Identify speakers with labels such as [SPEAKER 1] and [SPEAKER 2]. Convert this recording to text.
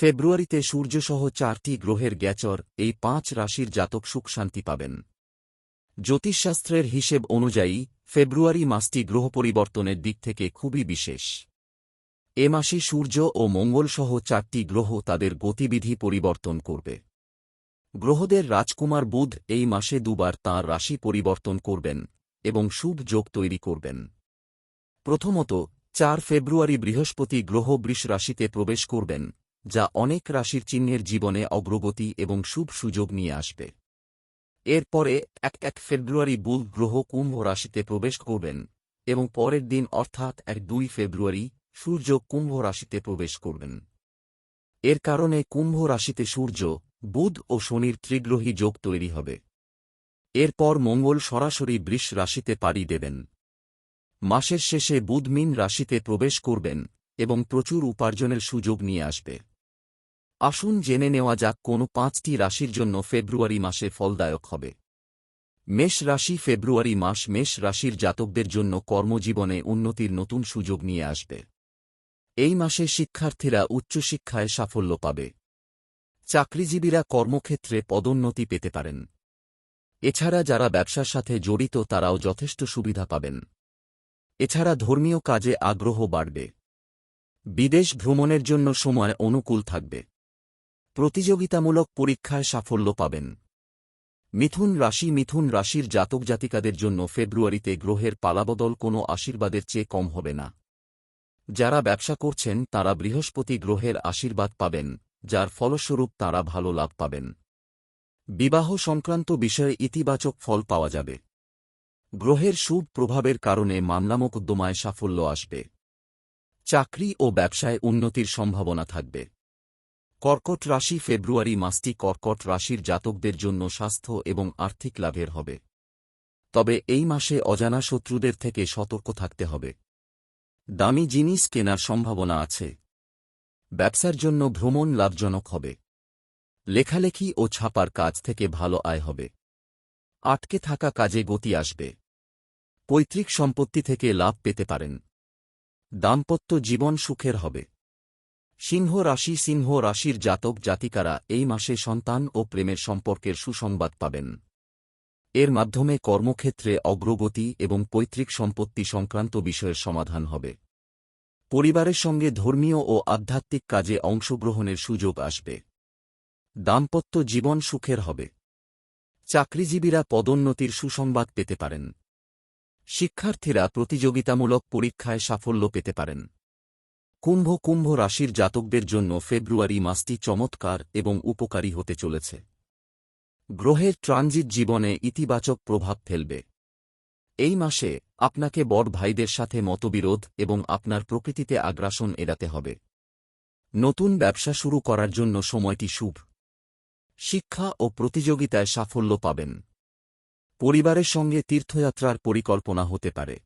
[SPEAKER 1] ফেব্রুয়ারিতে সূর্যসহ চারটি গ্রহের গ্যাচর এই পাঁচ রাশির জাতক সুখ শান্তি পাবেন। জ্যোতিষশাস্ত্রের হিসেব অনুযায়ী, ফেব্রুয়ারি মাসটি গ্রহ পরিবর্তনের দিক থেকে খুবই বিশেষ। এ মাসে সূর্য ও মঙ্গলসহ চারটি গ্রহ তাদের গতিবিধি পরিবর্তন করবে। গ্রহদের রাজকুমার বুধ এই মাসে দুবার তাঁর রাশি পরিবর্তন করবেন এবং শুভ যোগ তৈরি করবেন। প্রথমত, চার ফেব্রুয়ারি বৃহস্পতি গ্রহ বৃষ রাশিতে প্রবেশ করবেন। যা অনেক রাশির চিহ্নের জীবনে অগ্রগতি এবং শুভ সুযোগ নিয়ে আসবে। এরপরে এক এক ফেব্রুয়ারি বুধ গ্রহ কুম্ভ রাশিতে প্রবেশ করবেন এবং পরের দিন অর্থাৎ এক দুই ফেব্রুয়ারি সূর্য কুম্ভ রাশিতে প্রবেশ করবেন। এর কারণে কুম্ভ রাশিতে সূর্য, বুধ ও শনির ত্রিগ্রহী যোগ তৈরি হবে। এরপর মঙ্গল সরাসরি বৃষ রাশিতে পাড়ি দেবেন। মাসের শেষে বুধ মিন রাশিতে প্রবেশ করবেন এবং প্রচুর উপার্জনের সুযোগ নিয়ে আসবে। আসুন জেনে নেওয়া যাক কোন পাঁচটি রাশির জন্য ফেব্রুয়ারি মাসে ফলদায়ক হবে। মেষ রাশি ফেব্রুয়ারি মাস মেষ রাশির জাতকদের জন্য কর্মজীবনে উন্নতির নতুন সুযোগ নিয়ে আসবে। এই মাসে শিক্ষার্থীরা উচ্চশিক্ষায় সাফল্য পাবে। চাকরিজীবীরা কর্মক্ষেত্রে পদোন্নতি পেতে পারেন। এছাড়া যারা ব্যবসার সাথে জড়িত তারাও যথেষ্ট সুবিধা পাবেন। এছাড়া ধর্মীয় কাজে আগ্রহ বাড়বে। বিদেশ ভ্রমণের জন্য সময় অনুকূল থাকবে। প্রতিযোগিতামূলক পরীক্ষায় সাফল্য পাবেন। মিথুন রাশি মিথুন রাশির জাতক জাতিকাদের জন্য ফেব্রুয়ারিতে গ্রহের পালাবদল কোনো আশীর্বাদের চেয়ে কম হবে না। যারা ব্যবসা করছেন, তারা বৃহস্পতি গ্রহের আশীর্বাদ পাবেন, যার ফলস্বরূপ তারা ভালো লাভ পাবেন। বিবাহ সংক্রান্ত বিষয়ে ইতিবাচক ফল পাওয়া যাবে। গ্রহের শুভ প্রভাবের কারণে মামলা মোকদ্দমায় সাফল্য আসবে। চাকরি ও ব্যবসায় উন্নতির সম্ভাবনা থাকবে। কর্কট রাশি ফেব্রুয়ারি মাসটি কর্কট রাশির জাতকদের জন্য স্বাস্থ্য এবং আর্থিক লাভের হবে। তবে এই মাসে অজানা শত্রুদের থেকে সতর্ক থাকতে হবে। দামি জিনিস কেনার সম্ভাবনা আছে। ব্যবসার জন্য ভ্রমণ লাভজনক হবে। লেখালেখি ও ছাপার কাজ থেকে ভালো আয় হবে। আটকে থাকা কাজে গতি আসবে। পৈতৃক সম্পত্তি থেকে লাভ পেতে পারেন। দাম্পত্য জীবন সুখের হবে। সিংহ রাশি সিংহ রাশির জাতক জাতিকারা এই মাসে সন্তান ও প্রেমের সম্পর্কের সুসংবাদ পাবেন। এর মাধ্যমে কর্মক্ষেত্রে অগ্রগতি এবং পৈতৃক সম্পত্তি সংক্রান্ত বিষয়ের সমাধান হবে। পরিবারের সঙ্গে ধর্মীয় ও আধ্যাত্মিক কাজে অংশগ্রহণের সুযোগ আসবে। দাম্পত্য জীবন সুখের হবে। চাকরিজীবীরা পদোন্নতির সুসংবাদ পেতে পারেন। শিক্ষার্থীরা প্রতিযোগিতামূলক পরীক্ষায় সাফল্য পেতে পারেন। কুম্ভ কুম্ভ রাশির জাতকদের জন্য ফেব্রুয়ারি মাসটি চমৎকার এবং উপকারী হতে চলেছে। গ্রহের ট্রানজিট জীবনে ইতিবাচক প্রভাব ফেলবে। এই মাসে আপনাকে বড় ভাইদের সাথে মতবিরোধ এবং আপনার প্রকৃতিতে আগ্রাসন এড়াতে হবে। নতুন ব্যবসা শুরু করার জন্য সময়টি শুভ। শিক্ষা ও প্রতিযোগিতায় সাফল্য পাবেন। পরিবারের সঙ্গে তীর্থযাত্রার পরিকল্পনা হতে পারে।